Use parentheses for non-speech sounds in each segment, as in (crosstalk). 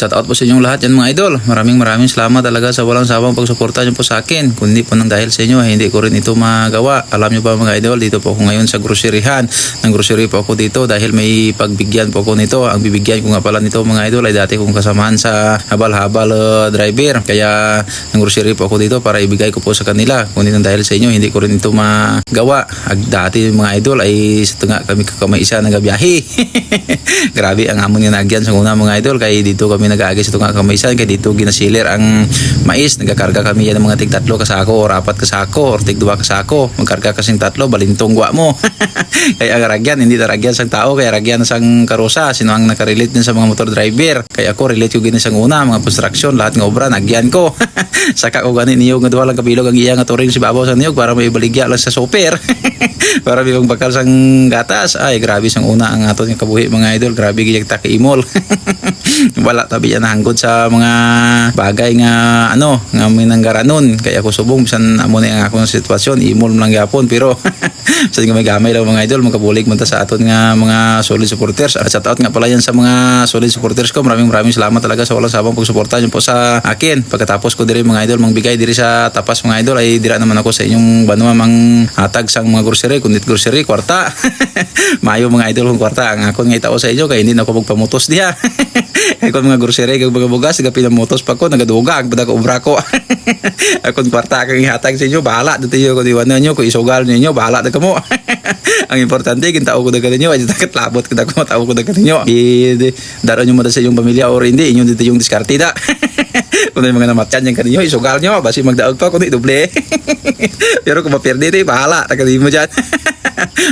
Shout out po sa inyong lahat yan mga idol. Maraming maraming salamat talaga sa walang sawang pagsuporta niyo po sa akin. Kundi po nang dahil sa inyo, hindi ko rin ito magawa. Alam niyo ba mga idol, dito po ako ngayon sa groceryhan. Nang grocery po ako dito dahil may pagbigyan po ako nito. Ang bibigyan ko nga pala nito mga idol ay dati kong kasamahan sa habal-habal uh, driver. Kaya nang grocery po ako dito para ibigay ko po sa kanila. Kundi nang dahil sa inyo, hindi ko rin ito magawa. Ag dati mga idol ay sa tunga kami kakamay isa nagabiyahe. (laughs) Grabe ang amon nga nagyan sa una mga idol kay dito kami nag-aagi sa tunga kamaysan kay dito ginasiler ang mais. Nagakarga kami yan ng mga tig tatlo kasako or apat kasako or tig duwa kasako. Magkarga kasing tatlo balintong gwa mo. (laughs) Kaya ragyan hindi na ragyan sang tao kaya ragyan sang karosa sino ang nakarelate din sa mga motor driver? Kaya ako relate ko gini sang una mga construction lahat ng obra nagyan ko. (laughs) Saka ko gani niyo nga duwa lang kabilog ang iya nga turing si babaw sa niyog para may baligya lang sa super. (laughs) Para may bakal sang gatas. Ay grabe sang una ang aton kabuhi mga idol. Grabe giyag ta imol wala tabi yan hanggod sa mga bagay nga ano nga may nanggaranon kaya ako subong bisan amo na ang akong sitwasyon. Imol lang gyapon pero (laughs) bisan nga may gamay lang mga idol magkabulig man ta sa aton nga mga solid supporters. At shout out nga pala yan sa mga solid supporters ko. Maraming maraming salamat talaga sa walang sabang pagsuporta niyo po sa akin. Pagkatapos ko diri mga idol mangbigay diri sa tapas mga idol ay dira naman ako sa inyong banwa mang hatag sang mga grocery kundit grocery kwarta. (laughs) Mayo mga idol kung kwarta ang akon nga itao sa inyo kay hindi na ako magpamutos diha (laughs) (laughs) kay kon mga grocery kag mga bugas ga pinamutos pa ko nagadugag bada ko obra ko. (laughs) Akon kwarta kang ihatag sa inyo bahala. Dito yo ko diwan ninyo ko isugal ninyo bahala na kamo. (laughs) Ang importante kintao ko daga ninyo ay takit labot kita ko matao ko daga ninyo i daro nyo mo sa inyong pamilya or hindi inyo dito yung diskartida. Kung may mga namatyan yan kaninyo isugal nyo. Basi magdaog pa kung di doble. Pero kung maperde di bahala. Tagali mo dyan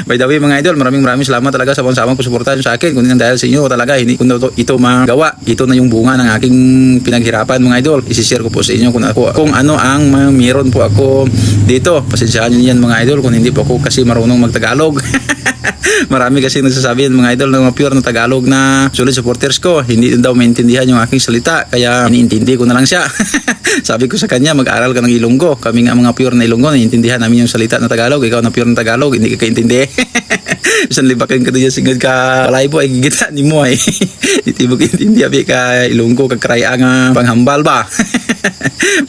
By the way mga idol, maraming maraming salamat talaga sa pansama pagsuporta sa akin. Kundi dahil sa inyo talaga, hindi ko ito, ito magawa. Ito na yung bunga ng aking pinaghirapan mga idol. Isishare ko po sa inyo kung, ako, kung ano ang meron po ako dito. Pasensyahan nyo yan mga idol kung hindi po ako kasi marunong magtagalog. (laughs) (laughs) Marami kasi nagsasabi yan mga idol ng mga pure na Tagalog na solid supporters ko. Hindi daw maintindihan yung aking salita. Kaya iniintindi ko na lang siya. (laughs) Sabi ko sa kanya, mag-aral ka ng Ilonggo. Kami nga mga pure na Ilonggo, naiintindihan namin yung salita na Tagalog. Ikaw na pure na Tagalog, hindi ka kaintindi. (laughs) Bisan libakan ka diyan singad ka palay po ay gigita ni mo ay. Itibok intindi abi ka Ilonggo kag kraya nga panghambal ba.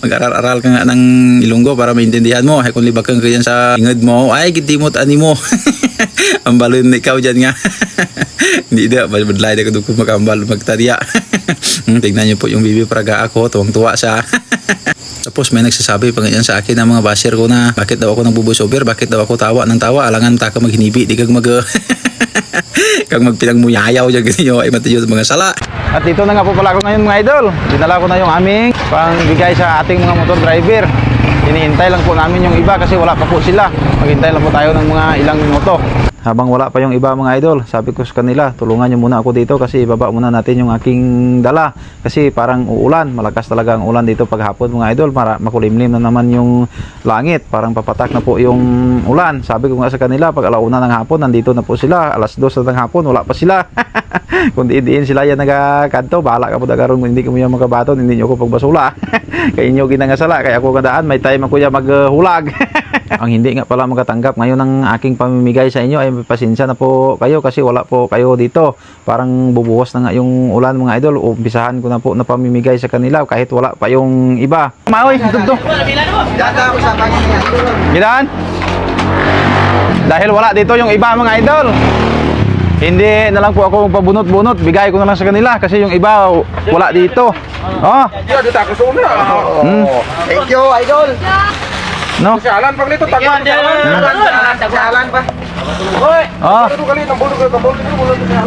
Mag-aral-aral ka nga ng Ilonggo para maintindihan mo. Ay kung libakan ka diyan sa ingad mo, ay gitimot ani mo. Ang balon na ikaw dyan nga. Hindi na, badlay na kung magambal magtadya. Hmm, Tignan niyo po yung bibi praga ako, tuwang-tuwa siya. (laughs) Tapos may nagsasabi pa ganyan sa akin ng mga basher ko na bakit daw ako nagbubush over, bakit daw ako tawa ng tawa, alangan ta ka maghinibi, di kag mag (laughs) kag magpinagmuyayaw dyan ganyan ay matiyo mga sala. At dito na nga po pala ako ngayon mga idol. Dinala ko na yung aming pangbigay sa ating mga motor driver. Iniintay lang po namin yung iba kasi wala pa po sila. Maghintay lang po tayo ng mga ilang minuto. Habang wala pa yung iba mga idol, sabi ko sa kanila, tulungan nyo muna ako dito kasi ibaba muna natin yung aking dala. Kasi parang uulan, malakas talaga ang ulan dito paghapon mga idol. Para makulimlim na naman yung langit, parang papatak na po yung ulan. Sabi ko nga sa kanila, pag alauna ng hapon, nandito na po sila. Alas dos na ng hapon, wala pa sila. (laughs) Kung diin sila yan nagakanto, bahala ka po dagaron kung hindi ko yung magabaton, hindi nyo ako pagbasula. (laughs) kaya inyo ginangasala, kaya ako kadaan, may time ako ya maghulag. (laughs) (laughs) ang hindi nga pala magatanggap ngayon ng aking pamimigay sa inyo ay pasensya na po kayo kasi wala po kayo dito. Parang bubuhos na nga yung ulan mga idol. Umpisahan ko na po na pamimigay sa kanila kahit wala pa yung iba. Maoy, ito to. Gilaan? Dahil wala dito yung iba mga idol. Hindi na lang po ako pabunot-bunot. Bigay ko na lang sa kanila kasi yung iba wala dito. Oh, dito ako. Hmm. Thank you, idol. No. Sialan pag nito tagal. Sialan pa. Hoy, Oh,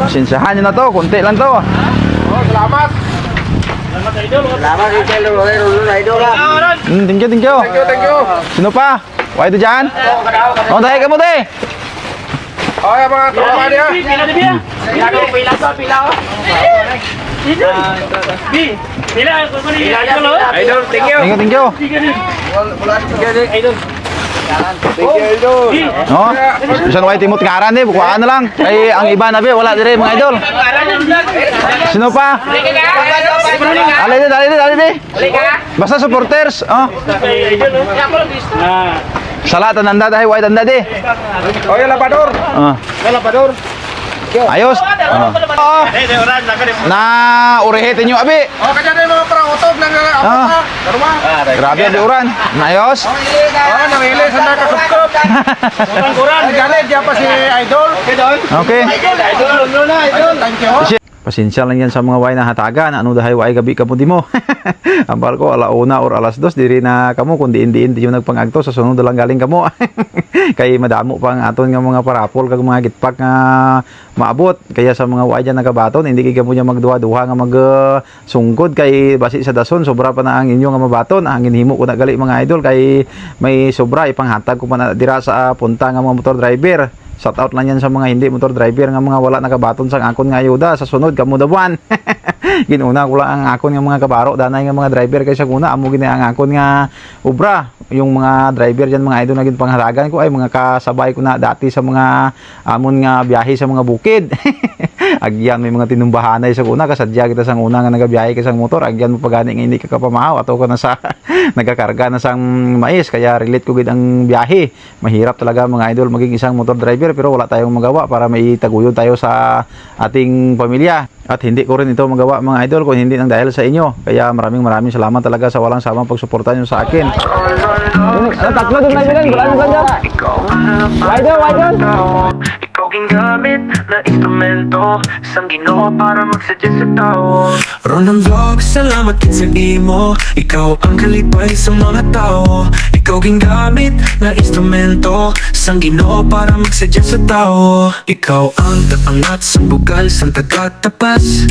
sinsahan nyo na to. Kunti lang to. Oh, salamat. Salamat idol, idol, idol. Hmm, thank you, thank you. Thank you, thank you. Sino pa? Why ito dyan? Oh, dahil ka mo, de. Oh, ya mga tropa dia. Pila di biya? Pila ko, pila ko, pila ko. Bi, pila ko man ni idol. Idol, thank you. Thank you, thank you. Idol. Thank you, idol. Oh, bisan why timot ngaran eh, bukuhaan na lang. Ay, ang iba na be, wala dire mga idol. Sino pa? Dali de, dali de. Basta supporters. Oh, Ah, sala tananda dahil why tanda de. Oh, ya labador. Oh. Ya labador. Ayos. Oh. Na urihitin nyo abi. Oh, kanya na yung mga parang utog ng Ah. na. Daruma. Grabe abi uran. Ayos. Oh, nawili sa nakasubkob. Ay, galit, diyan pa si Idol. Okay. Idol, Idol. Thank you. Pasensya lang yan sa mga way na hatagan. Ano dahay way gabi ka mo di mo. (laughs) Ambal ko alauna or alas dos diri na kamo kundi indiin di yung nagpangagto sa sunod lang galing kamo. (laughs) Kay madamo pang aton nga mga parapol kag mga gitpak nga maabot. Kaya sa mga way dyan nagabaton hindi kay kamo niya magduha-duha nga mag uh, kay basi sa dason sobra pa na ang inyo nga mabaton. Ang hinimo ko na gali mga idol kay may sobra ipanghatag ko pa na dira sa punta nga mga motor driver. Shout out lang yan sa mga hindi motor driver nga mga wala nakabaton sa akon nga ayuda. Sa sunod kamo dawan. (laughs) Ginuna ko lang ang akon nga mga kabaro. Danay nga mga driver kay sa kuna amo gini ang akon nga ubra. Yung mga driver diyan mga idol naging panghalagan ko. Ay mga kasabay ko na dati sa mga amon nga biyahe sa mga bukid. (laughs) agyan may mga tinumbahanay sa kuna kasadya kita sang una nga nagabiyahe ka sang motor. Agyan mo pagani nga hindi ka kapamahaw ato ko na sa (laughs) nagakarga na sang mais. Kaya relate ko gid ang biyahe. Mahirap talaga mga idol maging isang motor driver pero wala tayong magawa para may taguyod tayo sa ating pamilya. At hindi ko rin ito magawa mga idol kung hindi nang dahil sa inyo. Kaya maraming maraming salamat talaga sa walang samang pagsuporta nyo sa akin. Doon na bilang wala nang ganda. Idol, idol Ikaw gingamit na instrumento Isang ginoo para magsadya sa tao. Ron ang vlog, salamat din sa imo. Ikaw ang kalipay sa mga tao. Ikaw gingamit na instrumento Isang ginoo para magsadya sa tao. Ikaw ang taangat sa bugal sa taga-tapas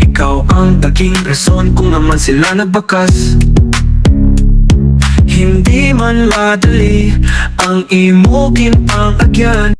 Ikaw ang taging rason kung naman sila nagbakas hindi man madali ang imo ginpangagyan